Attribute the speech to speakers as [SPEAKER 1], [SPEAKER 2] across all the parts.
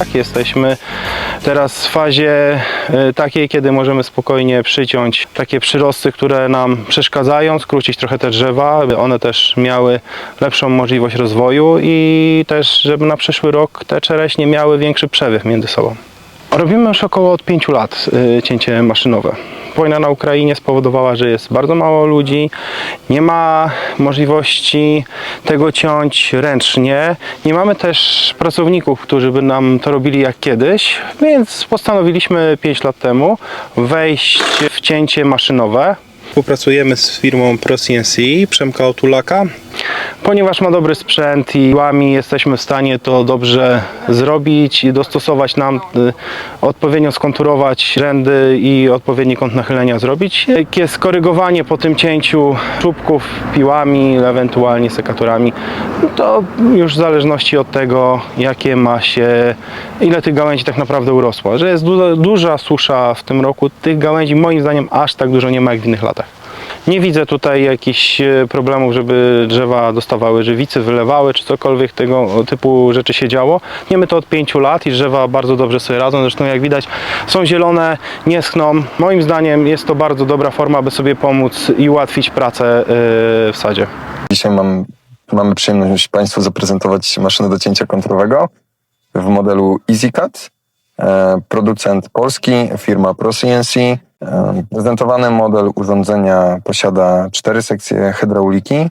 [SPEAKER 1] tak, jesteśmy teraz w fazie e, takiej, kiedy możemy spokojnie przyciąć takie przyrosty, które nam przeszkadzają, skrócić trochę te drzewa, aby one też miały lepszą możliwość rozwoju i też, żeby na przyszły rok te czereśnie miały większy przewyk między sobą. Robimy już około od 5 lat y, cięcie maszynowe. Wojna na Ukrainie spowodowała, że jest bardzo mało ludzi, nie ma możliwości tego ciąć ręcznie. Nie mamy też pracowników, którzy by nam to robili jak kiedyś, więc postanowiliśmy 5 lat temu wejść w cięcie maszynowe. Współpracujemy z firmą ProCNC Przemka Otulaka. Ponieważ ma dobry sprzęt i łami jesteśmy w stanie to dobrze zrobić i dostosować nam, y, odpowiednio skonturować rzędy i odpowiedni kąt nachylenia zrobić. Takie skorygowanie po tym cięciu czubków piłami, ewentualnie sekatorami, to już w zależności od tego, jakie ma się, ile tych gałęzi tak naprawdę urosło. Że jest duża susza w tym roku, tych gałęzi moim zdaniem aż tak dużo nie ma jak w innych latach. Nie widzę tutaj jakichś e, problemów, żeby drzewa dostawały żywicy, wylewały, czy cokolwiek tego typu rzeczy się działo. Nie to od 5 lat i drzewa bardzo dobrze sobie radzą. Zresztą jak widać są zielone, nie schną. Moim zdaniem jest to bardzo dobra forma, aby sobie pomóc i ułatwić pracę e, w sadzie.
[SPEAKER 2] Dzisiaj mam, mamy przyjemność Państwu zaprezentować maszynę do cięcia konturowego w modelu EasyCut. E, Producent polski, firma ProCNC. Prezentowany model urządzenia posiada cztery sekcje hydrauliki,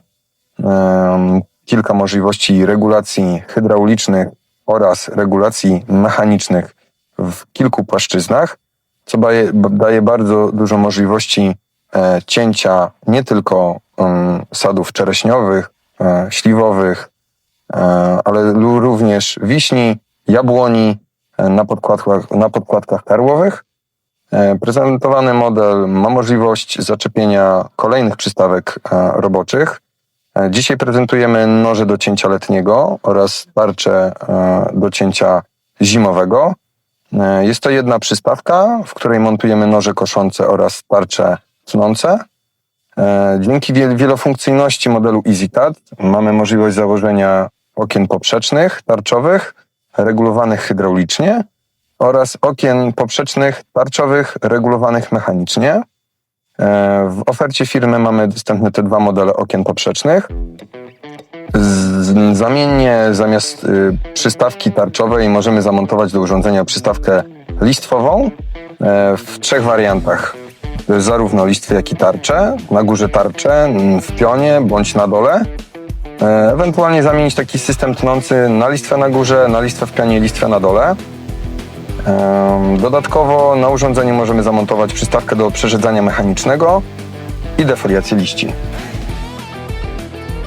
[SPEAKER 2] kilka możliwości regulacji hydraulicznych oraz regulacji mechanicznych w kilku płaszczyznach, co daje, bardzo dużo możliwości e, cięcia nie tylko sadów czereśniowych, e, śliwowych, e, ale również wiśni, jabłoni na podkładkach, na podkładkach karłowych. E, Prezentowany model ma możliwość zaczepienia kolejnych przystawek e, roboczych. E, Dzisiaj prezentujemy noże do cięcia letniego oraz tarcze do cięcia zimowego. Jest to jedna przystawka, w której montujemy noże koszące oraz tarcze tnące. Dzięki wiel- wielofunkcyjności modelu EasyCut mamy możliwość założenia okien poprzecznych, tarczowych, regulowanych hydraulicznie oraz okien poprzecznych, tarczowych, regulowanych mechanicznie. E, W ofercie firmy mamy dostępne te dwa modele okien poprzecznych. Zamiennie zamiast y, przystawki tarczowej możemy zamontować do urządzenia przystawkę listwową e, w trzech wariantach. Zarówno listwy, jak i tarcze. Na górze tarcze, w pionie bądź na dole. E, Ewentualnie zamienić taki system tnący na listwę na górze, na listwę w pionie listwę na dole. Dodatkowo na urządzeniu możemy zamontować przystawkę do przerzedzania mechanicznego i defoliację liści.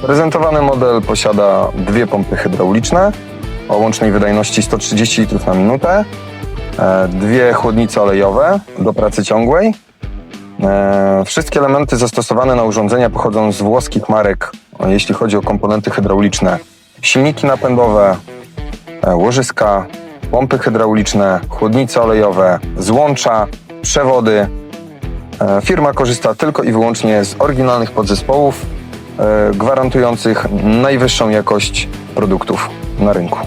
[SPEAKER 2] Prezentowany model posiada dwie pompy hydrauliczne o łącznej wydajności 130 litrów na minutę, e, dwie chłodnice olejowe do pracy ciągłej. E, Wszystkie elementy zastosowane na urządzenia pochodzą z włoskich marek, jeśli chodzi o komponenty hydrauliczne. Silniki napędowe, e, łożyska, pompy hydrauliczne, chłodnice olejowe, złącza, przewody. E, Firma korzysta tylko i wyłącznie z oryginalnych podzespołów, e, gwarantujących najwyższą jakość produktów na rynku.